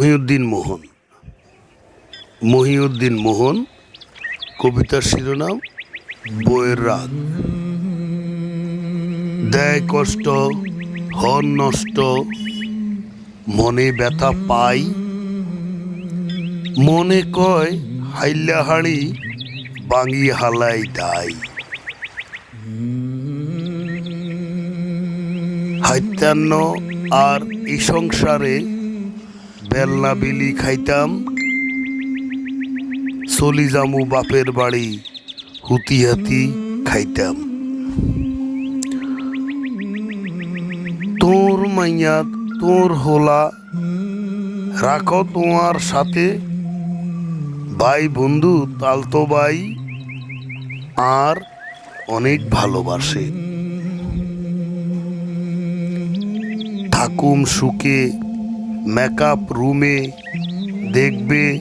মহিউদ্দিন মোহন। মহিউদ্দিন মোহন, কবিতার শিরোনাম, বইয়ের রাগ দেয় কষ্ট, হন নষ্ট, মনে ব্যথা পাই। মনে কয়, হাইল্লা হাড়ি বাঙি হালাই দাই। হাইতান্ন আর এই সংসারে বেলনা বিলি খাইতাম। চলি জামু বাপের বাড়ি, হুতি হাতি খাইতাম। তোর মাইয়া, তোর হোলা, রাখো তোমার সাথে। ভাই বন্ধু তালতো ভাই, আর অনেক ভালোবাসে। থাকুম সুখে মেকআপ রুমে দেখবে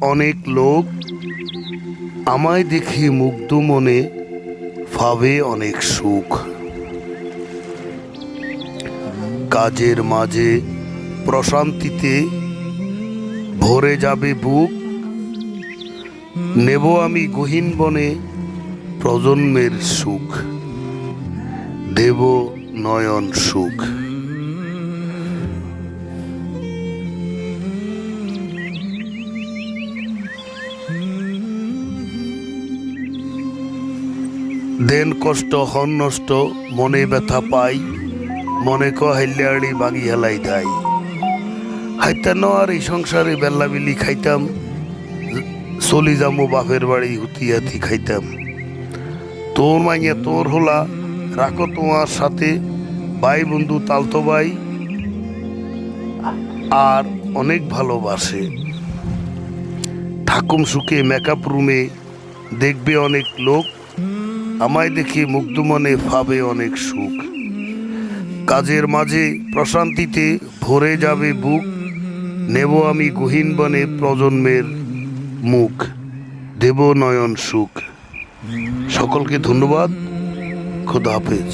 অনেক লোক আমায় দেখে মুগ্ধ মনে ভাবে অনেক সুখ। কাজের মাঝে প্রশান্তিতে ভরে যাবে বুক। নেব আমি গহীন বনে প্রজন্মের সুখ। দেব নয়ন সুখ। দেন কষ্ট, হন নষ্ট, মনে ব্যথা পাই, মনে ক বাগি হেলাই দাই হাইতানো আর এই সংসারে বেল্লা বিলি খাইতাম, চলি যামো বাপের বাড়ি হুতি হাতি খাইতাম। তোর মাইয়া তোর হোলা, রাখো তোমার সাথে, ভাই বন্ধু তালতো ভাই, আর অনেক ভালোবাসে। ঠাকুম সুখে মেকআপ রুমে দেখবে অনেক লোক আমায় দেখে মুগ্ধ মনে ভাবে অনেক সুখ। কাজের মাঝে প্রশান্তিতে ভরে যাবে বুক, নেব আমি গহীন বনে প্রজন্মের মুখ, দেব নয়ন সুখ। সকলকে ধন্যবাদ, খোদা হাফেজ।